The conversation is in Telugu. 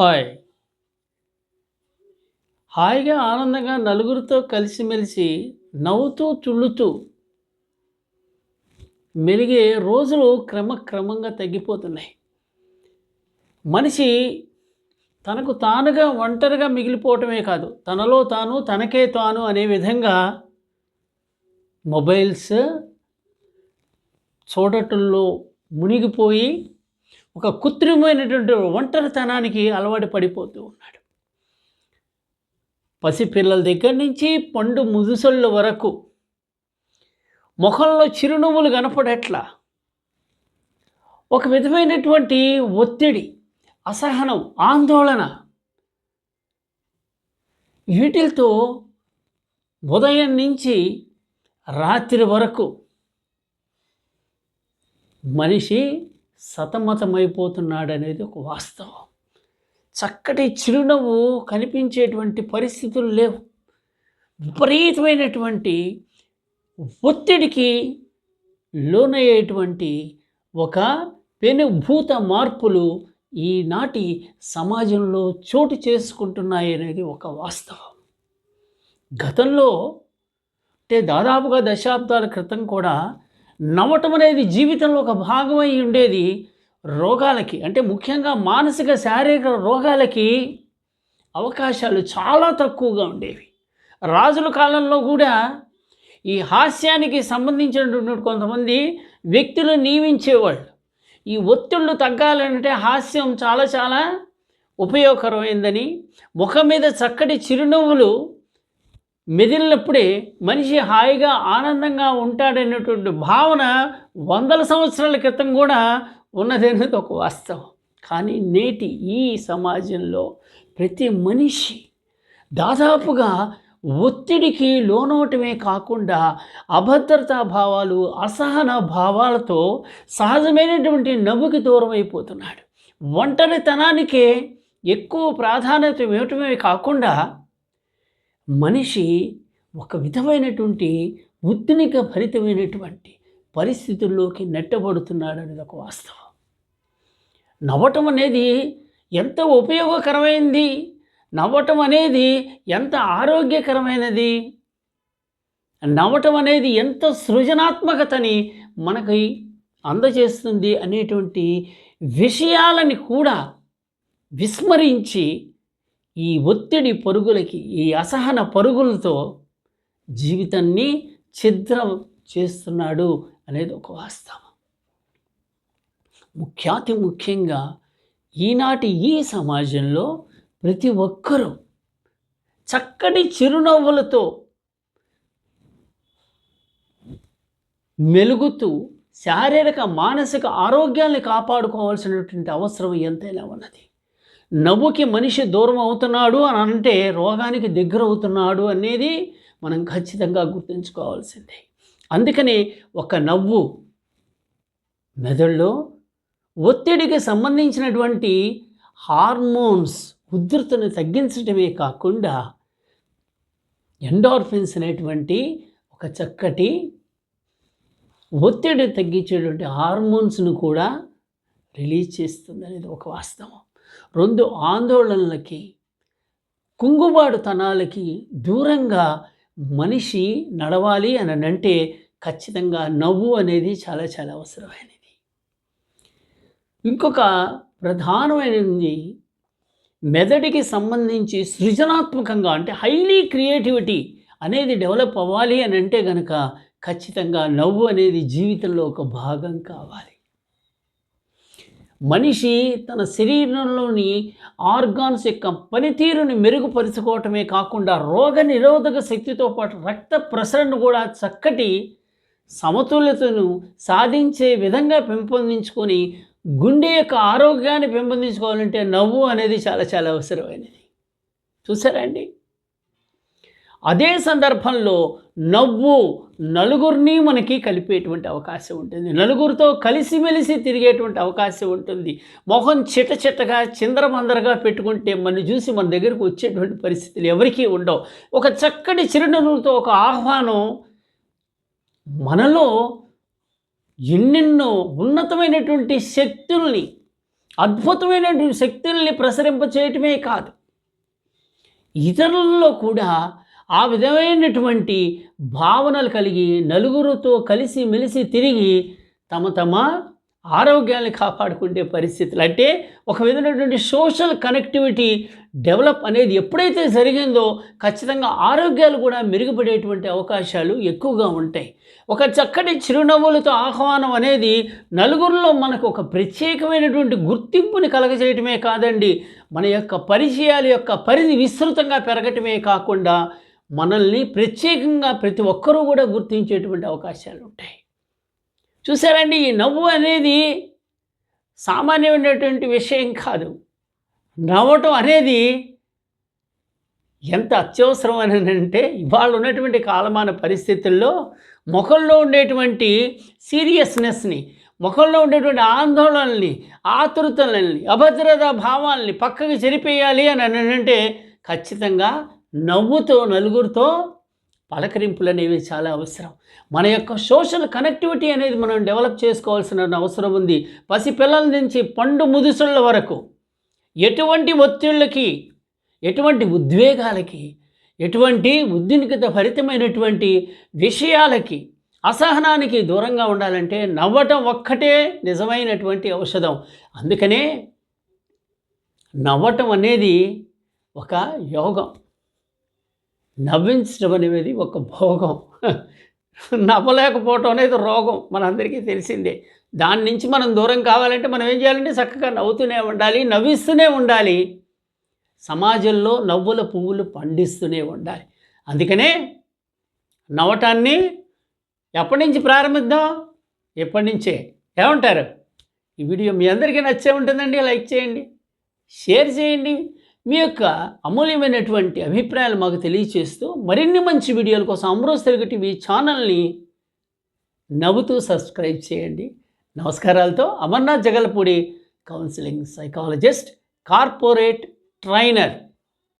హాయ్. హాయిగా ఆనందంగా నలుగురితో కలిసిమెలిసి నవ్వుతూ చుళ్ళుతూ మెలిగే రోజులు క్రమక్రమంగా తగ్గిపోతున్నాయి. మనిషి తనకు తానుగా ఒంటరిగా మిగిలిపోవటమే కాదు తనలో తాను తనకే తాను అనే విధంగా మొబైల్స్ చూడటంలో మునిగిపోయి ఒక కృత్రిమైనటువంటి ఒంటరితనానికి అలవాటు పడిపోతూ ఉన్నాడు. పసిపిల్లల దగ్గర నుంచి పండు ముదుసళ్ళ వరకు ముఖంలో చిరునవ్వులు కనపడట్లా ఒక విధమైనటువంటి ఒత్తిడి అసహనం ఆందోళన వీటితో ఉదయం నుంచి రాత్రి వరకు మనిషి సతమతమైపోతున్నాడనేది ఒక వాస్తవం. చక్కటి చిరునవ్వు కనిపించేటువంటి పరిస్థితులు లేవు. విపరీతమైనటువంటి ఒత్తిడికి లోనయ్యేటువంటి ఒక పెనుభూత మార్పులు ఈనాటి సమాజంలో చోటు చేసుకుంటున్నాయి అనేది ఒక వాస్తవం. గతంలో అంటే దాదాపుగా దశాబ్దాల క్రితం కూడా నవ్వటం అనేది జీవితంలో ఒక భాగమై ఉండేది రోగాలకి అంటే ముఖ్యంగా మానసిక శారీరక రోగాలకి అవకాశాలు చాలా తక్కువగా ఉండేవి. రాజుల కాలంలో కూడా ఈ హాస్యానికి సంబంధించినటువంటి కొంతమంది వ్యక్తులు నియమించేవాళ్ళు. ఈ ఒత్తిళ్ళు తగ్గాలంటే హాస్యం చాలా చాలా ఉపయోగకరమైందని ముఖం మీద చక్కటి చిరునవ్వులు మెదిలినప్పుడే మనిషి హాయిగా ఆనందంగా ఉంటాడనేటువంటి భావన వందల సంవత్సరాల క్రితం కూడా ఉన్నదనేది ఒక వాస్తవం. కానీ నేటి ఈ సమాజంలో ప్రతి మనిషి దాదాపుగా ఒత్తిడికి లోనవటమే కాకుండా అభద్రతా భావాలు అసహన భావాలతో సహజమైనటువంటి నవ్వుకి దూరం అయిపోతున్నాడు ఒంటరితనానికే ఎక్కువ ప్రాధాన్యత ఇవ్వటమే కాకుండా మనిషి ఒక విధమైనటువంటి ఉద్నిక భరితమైనటువంటి పరిస్థితుల్లోకి నెట్టబడుతున్నాడు అనేది ఒక వాస్తవం. నవ్వటం అనేది ఎంత ఉపయోగకరమైంది? నవ్వటం అనేది ఎంత ఆరోగ్యకరమైనది? నవ్వటం అనేది ఎంత సృజనాత్మకతని మనకి అందజేస్తుంది అనేటువంటి విషయాలని కూడా విస్మరించి ఈ ఒత్తిడి పరుగులకి ఈ అసహన పరుగులతో జీవితాన్ని ఛిద్రం చేస్తున్నాడు అనేది ఒక వాస్తవం. ముఖ్యాతి ముఖ్యంగా ఈనాటి ఈ సమాజంలో ప్రతి ఒక్కరూ చక్కటి చిరునవ్వులతో మెలుగుతూ శారీరక మానసిక ఆరోగ్యాన్ని కాపాడుకోవాల్సినటువంటి అవసరం ఎంతైనా ఉన్నది. నవ్వుకి మనిషి దూరం అవుతున్నాడు అని అంటే రోగానికి దగ్గర అవుతున్నాడు అనేది మనం ఖచ్చితంగా గుర్తుంచుకోవాల్సిందే. అందుకని ఒక నవ్వు మెదడులో ఒత్తిడికి సంబంధించినటువంటి హార్మోన్స్ ఉధృతను తగ్గించడమే కాకుండా ఎండార్ఫిన్స్ అనేటువంటి ఒక చక్కటి ఒత్తిడి తగ్గించేటువంటి హార్మోన్స్ను కూడా రిలీజ్ చేస్తుంది అనేది ఒక వాస్తవం. రెండు ఆందోళనలకి కుంగుబాటుతనాలకి దూరంగా మనిషి నడవాలి అని అంటే ఖచ్చితంగా నవ్వు అనేది చాలా చాలా అవసరమైనది. ఇంకొక ప్రధానమైనది మెదడికి సంబంధించి సృజనాత్మకంగా అంటే హైలీ క్రియేటివిటీ అనేది డెవలప్ అవ్వాలి అని అంటే కనుక ఖచ్చితంగా నవ్వు అనేది జీవితంలో ఒక భాగం కావాలి. మనిషి తన శరీరంలోని ఆర్గాన్స్ యొక్క పనితీరుని మెరుగుపరుచుకోవటమే కాకుండా రోగ నిరోధక శక్తితో పాటు రక్త ప్రసరణ కూడా చక్కటి సమతుల్యతను సాధించే విధంగా పెంపొందించుకొని గుండె యొక్క ఆరోగ్యాన్ని పెంపొందించుకోవాలంటే నవ్వు అనేది చాలా చాలా అవసరమైనది. చూసారా అండి? అదే సందర్భంలో నవ్వు నలుగురిని మనకి కలిపేటువంటి అవకాశం ఉంటుంది. నలుగురితో కలిసిమెలిసి తిరిగేటువంటి అవకాశం ఉంటుంది. మొహం చిట చిట్టగా చిందరమందరగా పెట్టుకుంటే మన చూసి మన దగ్గరకు వచ్చేటువంటి పరిస్థితులు ఎవరికీ ఉండవు. ఒక చక్కటి చిరునవ్వుతో ఒక ఆహ్వానం మనలో ఎన్నెన్నో ఉన్నతమైనటువంటి శక్తుల్ని అద్భుతమైనటువంటి శక్తుల్ని ప్రసరింప చేయటమే కాదు. ఇతరులలో కూడా ఆ విధమైనటువంటి భావనలు కలిగి నలుగురితో కలిసి మెలిసి తిరిగి తమ తమ ఆరోగ్యాన్ని కాపాడుకునే పరిస్థితులు. అంటే ఒక విధమైనటువంటి సోషల్ కనెక్టివిటీ డెవలప్ అనేది ఎప్పుడైతే జరిగిందో ఖచ్చితంగా ఆరోగ్యాలు కూడా మెరుగుపడేటువంటి అవకాశాలు ఎక్కువగా ఉంటాయి. ఒక చక్కటి చిరునవ్వులతో ఆహ్వానం అనేది నలుగురిలో మనకు ఒక ప్రత్యేకమైనటువంటి గుర్తింపుని కలగజేయటమే కాదండి. మన యొక్క పరిచయాల యొక్క పరిధి విస్తృతంగా పెరగటమే కాకుండా మనల్ని ప్రత్యేకంగా ప్రతి ఒక్కరూ కూడా గుర్తించేటువంటి అవకాశాలు ఉంటాయి. చూసారండి ఈ నవ్వు అనేది సామాన్యమైనటువంటి విషయం కాదు. నవ్వటం అనేది ఎంత అత్యవసరం అని అంటే ఇవాళ ఉన్నటువంటి కాలమాన పరిస్థితుల్లో ముఖంలో ఉండేటువంటి సీరియస్నెస్ని ముఖంలో ఉండేటువంటి ఆందోళనల్ని ఆతృతలని అభద్రతా భావాల్ని పక్కకి చెరిపేయాలి అని అని అంటే ఖచ్చితంగా నవ్వుతో నలుగురితో పలకరింపులు అనేవి చాలా అవసరం. మన యొక్క సోషల్ కనెక్టివిటీ అనేది మనం డెవలప్ చేసుకోవాల్సిన అవసరం ఉంది. పసిపిల్లల నుంచి పండు ముదుసుల వరకు ఎటువంటి ఒత్తిళ్ళకి ఎటువంటి ఉద్వేగాలకి ఎటువంటి ఉద్దినికత భరితమైనటువంటి విషయాలకి అసహనానికి దూరంగా ఉండాలంటే నవ్వటం ఒక్కటే నిజమైనటువంటి ఔషధం. అందుకనే నవ్వటం అనేది ఒక యోగం. నవ్వించడం అనేది ఒక భోగం. నవ్వలేకపోవటం అనేది రోగం. మనందరికీ తెలిసిందే. దాని నుంచి మనం దూరం కావాలంటే మనం ఏం చేయాలంటే చక్కగా నవ్వుతూనే ఉండాలి నవ్విస్తూనే ఉండాలి. సమాజంలో నవ్వుల పువ్వులు పండిస్తూనే ఉండాలి. అందుకనే నవ్వటాన్ని ఎప్పటి నుంచి ప్రారంభిద్దాం? ఎప్పటి నుంచే? ఏమంటారు? ఈ వీడియో మీ అందరికీ నచ్చే ఉంటుందండి. లైక్ చేయండి. షేర్ చేయండి. మీ యొక్క అమూల్యమైనటువంటి అభిప్రాయాలు మాకు తెలియచేస్తూ మరిన్ని మంచి వీడియోల కోసం అమరోజ్ తెలుగు టీవీ ఛానల్ని నవ్వుతూ సబ్స్క్రైబ్ చేయండి. నమస్కారాలతో Amarnath Jagalpudi counselling psychologist corporate trainer.